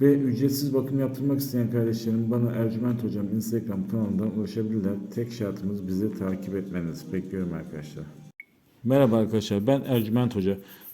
Ve ücretsiz bakım yaptırmak isteyen kardeşlerim bana Ercüment Hocam Instagram kanalından ulaşabilirler. Tek şartımız bizi takip etmeniz. Bekliyorum arkadaşlar. Merhaba arkadaşlar ben Ercüment Hoca.